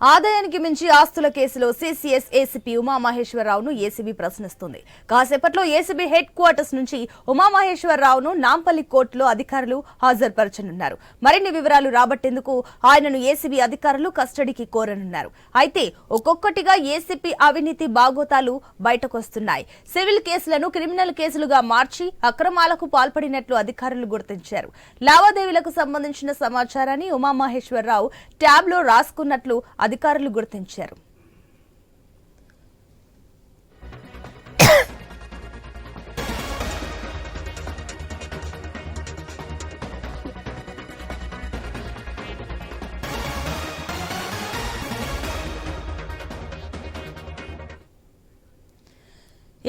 ఆదాయానికి మించి ఆస్తుల కేసులో సీసీఎస్ ఏసీపీ ఉమామహేశ్వరరావును ఏసీబీ ప్రశ్నిస్తుంది. కాసేపట్లో ఏసీబీ హెడ్ క్వార్టర్స్ నుంచి ఉమామహేశ్వరరావును నాంపల్లి కోర్టులో అధికారులు హాజరుపరచనున్నారు. మరిన్ని వివరాలు రాబట్టేందుకు ఆయనను ఏసీబీ అధికారులు కస్టడీకి కోరనున్నారు. అయితే ఒక్కొక్కటిగా ఏసీపీ అవినీతి బాగోతాలు బయటకొస్తున్నాయి. సివిల్ కేసులను క్రిమినల్ కేసులుగా మార్చి అక్రమాలకు పాల్పడినట్లు అధికారులు గుర్తించారు. లావాదేవీలకు సంబంధించిన సమాచారాన్ని ఉమామహేశ్వరరావు ట్యాబ్లో రాసుకున్నట్లు అధికారులు గుర్తించారు.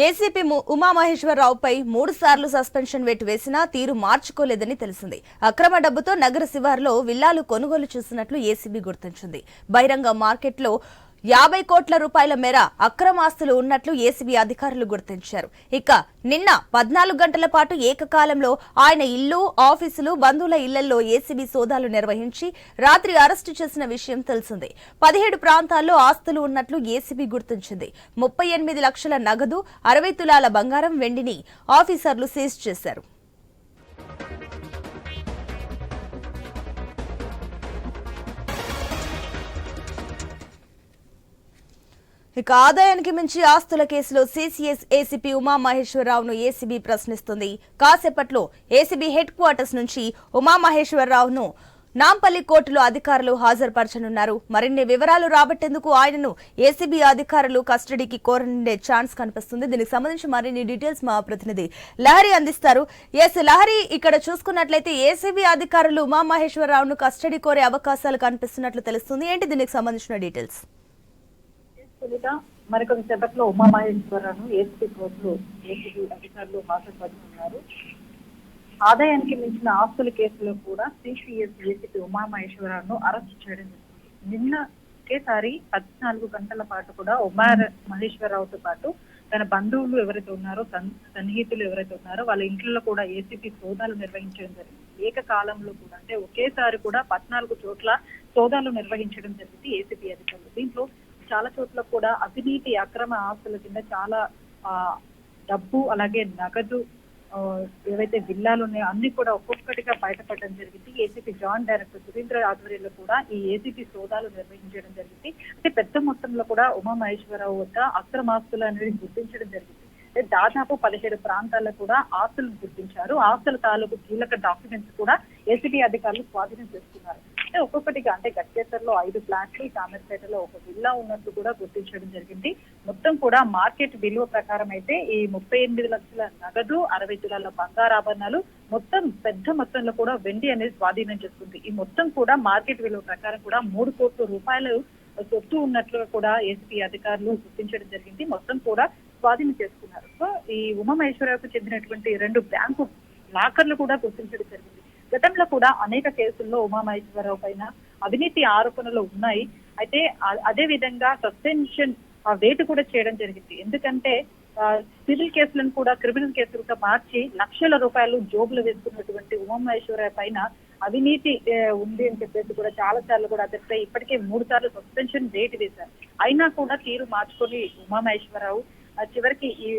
ఏసీపీ ఉమామహేశ్వరరావుపై మూడు సార్లు సస్పెన్షన్ వేటు వేసినా తీరు మార్చుకోలేదని తెలిసింది. అక్రమ డబ్బుతో నగర శివారులో విల్లాలు కొనుగోలు చేసినట్లు ఏసీబీ గుర్తించింది. బహిరంగ మార్కెట్లో యాభై కోట్ల రూపాయల మేర అక్రమాస్తులు ఉన్నట్లు ఏసీబీ అధికారులు గుర్తించారు. ఇక నిన్న పద్నాలుగు గంటల పాటు ఏకకాలంలో ఆయన ఇల్లు ఆఫీసులు బంధువుల ఇళ్ళలో ఏసీబీ సోదాలు నిర్వహించి రాత్రి అరెస్టు చేసిన విషయం తెలిసిందే. పదిహేడు ప్రాంతాల్లో ఆస్తులు ఉన్నట్లు ఏసీబీ గుర్తించింది. ముప్పై ఎనిమిది లక్షల నగదు అరవై తులాల బంగారం వెండిని ఆఫీసర్లు సీజ్ చేశారు. ఇక ఆదాయానికి మించి ఆస్తుల కేసులో సీసీఎస్ ఏసీపీ ఉమామహేశ్వరరావును ఏసీబీ ప్రశ్నిస్తుంది. కాసేపట్లో ఏసీబీ హెడ్ క్వార్టర్స్ నుంచి ఉమామహేశ్వరరావును నాంపల్లి కోర్టులో అధికారులు హాజరుపరచనున్నారు. మరిన్ని వివరాలు రాబట్టేందుకు ఆయనను ఏసీబీ అధికారులు కస్టడీకి కోరనుండే ఛాన్స్ కనిపిస్తుంది. దీనికి సంబంధించి మరిన్ని డీటెయిల్స్ మా ప్రతినిధి లహరి అందిస్తారు. ఎస్ లహరి ఇక్కడ చూసుకున్నట్లయితే ఏసీబీ అధికారులు ఉమామహేశ్వరరావును కస్టడీ కోరే అవకాశాలు కనిపిస్తున్నట్లు తెలుస్తుంది. ఏంటి దీనికి సంబంధించిన డీటెయిల్స్? సునీత మరికొన్ని సేపట్లో ఉమామహేశ్వరరావు ఏసీ కోర్టులు ఏసీ అధికారులు మాట్లాడుతున్నారు. ఆదాయానికి మించిన ఆస్తుల కేసులో కూడా సిసిఎస్ ఏసీపీ ఉమామహేశ్వరరావును అరెస్ట్ చేయడం జరిగింది. నిన్న ఒకేసారి పద్నాలుగు గంటల పాటు కూడా ఉమా మహేశ్వరరావుతో పాటు తన బంధువులు ఎవరైతే ఉన్నారో సన్నిహితులు ఎవరైతే ఉన్నారో వాళ్ళ ఇంట్లో కూడా ఏసీపీ సోదాలు నిర్వహించడం జరిగింది. ఏకకాలంలో కూడా అంటే ఒకేసారి కూడా పద్నాలుగు చోట్ల సోదాలు నిర్వహించడం జరిగింది ఏసీపీ అధికారులు. దీంట్లో చాలా చోట్ల కూడా అవినీతి అక్రమ ఆస్తుల కింద చాలా ఆ, డబ్బు అలాగే నగదు ఏవైతే జిల్లాలు ఉన్నాయో అన్ని కూడా ఒక్కొక్కటిగా బయటపడడం జరిగింది. ఏసీపీ జాయింట్ డైరెక్టర్ సురేంద్ర ఆధ్వర్యంలో కూడా ఈ ఏసీపీ సోదాలు నిర్వహించడం జరిగింది. అంటే పెద్ద మొత్తంలో కూడా ఉమా మహేశ్వరరావు వద్ద అక్రమాస్తులు అనేది గుర్తించడం జరిగింది. దాదాపు పదిహేడు ప్రాంతాల్లో కూడా ఆస్తులను గుర్తించారు. ఆస్తుల తాలూకు కీలక డాక్యుమెంట్స్ కూడా ఏసీబీ అధికారులు స్వాధీనం చేసుకున్నారు. అంటే ఒక్కొక్కటిగా అంటే గట్కేసర్లో ఐదు ఫ్లాట్లు తామరపేటలో ఒక విల్లా ఉన్నట్టు కూడా గుర్తించడం జరిగింది. మొత్తం కూడా మార్కెట్ విలువ ప్రకారం అయితే ఈ ముప్పై ఎనిమిది లక్షల నగదు అరవై తులాల బంగారాభరణాలు మొత్తం పెద్ద మొత్తంలో కూడా వెండి అనేది స్వాధీనం చేసుకుంది. ఈ మొత్తం కూడా మార్కెట్ విలువ ప్రకారం కూడా మూడు కోట్ల రూపాయలు సొత్తు ఉన్నట్లుగా కూడా ఎస్పీ అధికారులు గుర్తించడం జరిగింది. మొత్తం కూడా స్వాధీనం చేసుకున్నారు. సో ఈ ఉమామహేశ్వరరావుకు చెందినటువంటి రెండు బ్యాంకు లాకర్లు కూడా గుర్తించడం జరిగింది. గతంలో కూడా అనేక కేసుల్లో ఉమామహేశ్వరరావు పైన అవినీతి ఆరోపణలు ఉన్నాయి. అయితే అదే విధంగా సస్పెన్షన్ ఆ వేటు కూడా చేయడం జరిగింది. ఎందుకంటే ఆ, సివిల్ కేసులను కూడా క్రిమినల్ కేసులుగా మార్చి లక్షల రూపాయలు జోబులు వేసుకున్నటువంటి ఉమామహేశ్వరరావు పైన అవినీతి ఉంది అని చెప్పేసి కూడా చాలా సార్లు కూడా అతనిపై ఇప్పటికే మూడు సార్లు సస్పెన్షన్ వేటు వేశారు. అయినా కూడా తీరు మార్చుకొని ఉమామహేశ్వరరావు ఆ, చివరికి ఈ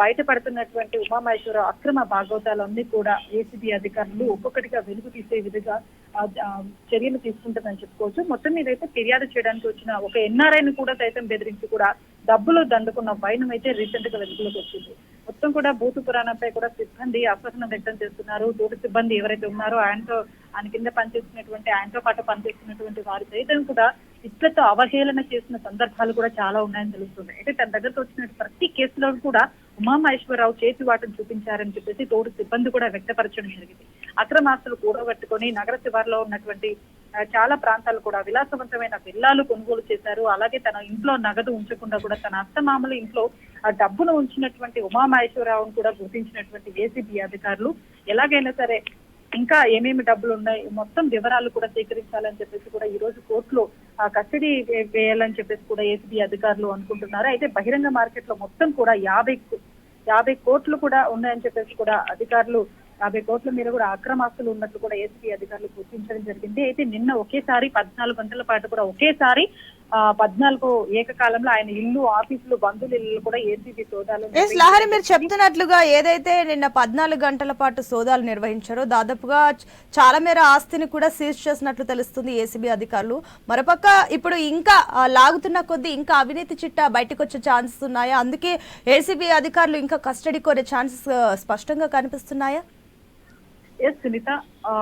బయటపడుతున్నటువంటి ఉమామహేశ్వర అక్రమ భాగవతాలన్నీ కూడా ఏసీబీ అధికారులు ఒక్కొక్కటిగా వెలుగు తీసే విధంగా చర్యలు తీసుకుంటుందని చెప్పుకోవచ్చు. మొత్తం మీద అయితే ఫిర్యాదు చేయడానికి వచ్చిన ఒక ఎన్ఆర్ఐని కూడా సైతం బెదిరించి కూడా డబ్బులు దండుకున్న వైనం అయితే రీసెంట్గా వెలుగులోకి వచ్చింది. మొత్తం కూడా భూతు పురాణంపై కూడా సిబ్బంది అసహనం వ్యక్తం చేస్తున్నారు. తోటి సిబ్బంది ఎవరైతే ఉన్నారో ఆయనతో ఆయన కింద పనిచేస్తున్నటువంటి ఆయనతో పాటు పనిచేస్తున్నటువంటి వారి సైతం కూడా ఇట్లతో అవహేళన చేసిన సందర్భాలు కూడా చాలా ఉన్నాయని తెలుస్తుంది. అయితే తన దగ్గరకు వచ్చిన ప్రతి కేసులో కూడా ఉమామహేశ్వరరావు చేతి వాటను చూపించారని చెప్పేసి తోడు సిబ్బంది కూడా వ్యక్తపరచడం జరిగింది. అక్రమాస్తులు కూడగట్టుకొని నగర శివారులో ఉన్నటువంటి చాలా ప్రాంతాలు కూడా విలాసవంతమైన విల్లాలు కొనుగోలు చేశారు. అలాగే తన ఇంట్లో నగదు ఉంచకుండా కూడా తన అత్తమామల ఇంట్లో ఆ డబ్బును ఉంచినటువంటి ఉమామహేశ్వరరావును కూడా గుర్తించినటువంటి ఏసీబీ అధికారులు ఎలాగైనా సరే ఇంకా ఏమేమి డబ్బులు ఉన్నాయి మొత్తం వివరాలు కూడా సేకరించాలని చెప్పేసి కూడా ఈ రోజు కోర్టులో ఆ కస్టడీ వేయాలని చెప్పేసి కూడా ఏసీబీ అధికారులు అనుకుంటున్నారు. అయితే బహిరంగ మార్కెట్లో మొత్తం కూడా యాభై యాభై కోట్లు కూడా ఉన్నాయని చెప్పేసి కూడా అధికారులు యాభై కోట్ల మీద కూడా అక్రమాస్తులు ఉన్నట్లు కూడా ఏసీబీ అధికారులు గుర్తించడం జరిగింది. అయితే నిన్న ఒకేసారి పద్నాలుగు గంటల పాటు కూడా ఒకేసారి పద్నాలుగు ఏకకాలంలో ఆయన ఇల్లు ఆఫీసులు బంధువుల ఇల్లు కూడా ఏసీబీ సోదాలు లహరి మీరు చెప్తున్నట్లుగా ఏదైతే నిన్న పద్నాలుగు గంటల పాటు సోదాలు నిర్వహించారో దాదాపుగా చాలా మేర ఆస్తిని కూడా సీజ్ చేసినట్లు తెలుస్తుంది ఏసీబీ అధికారులు. మరోపక్క ఇప్పుడు ఇంకా లాగుతున్న కొద్దీ ఇంకా అవినీతి చిట్టా బయటకు వచ్చే ఛాన్సెస్ ఉన్నాయా? అందుకే ఏసీబీ అధికారులు ఇంకా కస్టడీ కోరే ఛాన్సెస్ స్పష్టంగా కనిపిస్తున్నాయా? ఎస్ సునీత ఆ,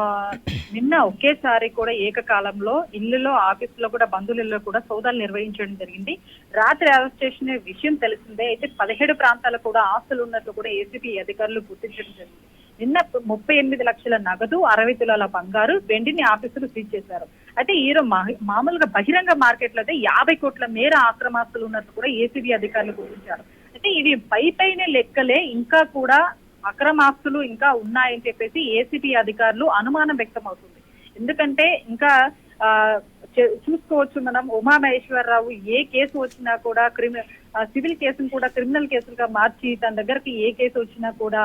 నిన్న ఒకేసారి కూడా ఏకకాలంలో ఇల్లులో ఆఫీసులో కూడా బంధువులలో కూడా సోదాలు నిర్వహించడం జరిగింది. రాత్రి అరెస్ట్ చేసిన విషయం తెలిసిందే. అయితే పదిహేడు ప్రాంతాలు కూడా ఆస్తులు ఉన్నట్లు కూడా ఏసీపీ అధికారులు గుర్తించడం జరిగింది. నిన్న ముప్పై ఎనిమిది లక్షల నగదు అరవై తులాల బంగారు వెండిని ఆఫీసులు సీజ్ చేశారు. అయితే ఈరోజు మామూలుగా బహిరంగ మార్కెట్లో అయితే యాభై కోట్ల మేర ఆక్రమాస్తులు ఉన్నట్లు కూడా ఏసీబీ అధికారులు గుర్తించారు. అయితే ఇవి పై పైన లెక్కలే. ఇంకా కూడా అక్రమాస్తులు ఇంకా ఉన్నాయని చెప్పేసి ఏసీబీ అధికారులు అనుమానం వ్యక్తమవుతుంది. ఎందుకంటే ఇంకా ఆ, చే- చూసుకోవచ్చు మనం ఉమామహేశ్వరరావు ఏ కేసు వచ్చినా కూడా క్రిమినల్ సివిల్ కేసును కూడా క్రిమినల్ కేసులుగా మార్చి తన దగ్గరికి ఏ కేసు వచ్చినా కూడా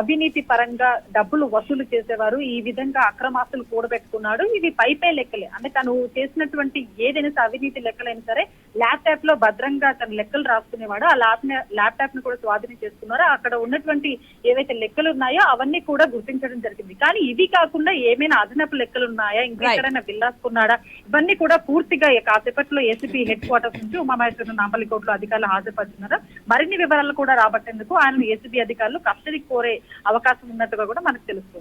అవినీతి పరంగా డబ్బులు వసూలు చేసేవారు. ఈ విధంగా అక్రమాస్తులు కూడబెట్టుకున్నాడు. ఇవి పై పై లెక్కలే. అంటే తను చేసినటువంటి ఏదైనా అవినీతి లెక్కలైనా సరే ల్యాప్టాప్లో భద్రంగా తన లెక్కలు రాసుకునేవాడు. ఆ ల్యాప్ ల్యాప్టాప్ని కూడా స్వాధీనం చేసుకున్నారు. అక్కడ ఉన్నటువంటి ఏవైతే లెక్కలు ఉన్నాయో అవన్నీ కూడా గుర్తించడం జరిగింది. కానీ ఇవి కాకుండా ఏమైనా అదనపు లెక్కలు ఉన్నాయా? ఇంకా Right. ఎక్కడైనా బిల్లాసుకున్నాడా ఇవన్నీ కూడా పూర్తిగా కాసేపట్లో ఏసీపీ హెడ్ క్వార్టర్స్ నుంచి ఉమామహేశ్వర నాంపల్లి కోర్టులో అధికారులు హాజరుపరుచున్నారు. మరిన్ని వివరాలు కూడా రాబట్టేందుకు ఆయన ఏసీబీ అధికారులు కస్టడీ కోరే అవకాశం ఉన్నట్టుగా కూడా మనకు తెలుస్తుంది.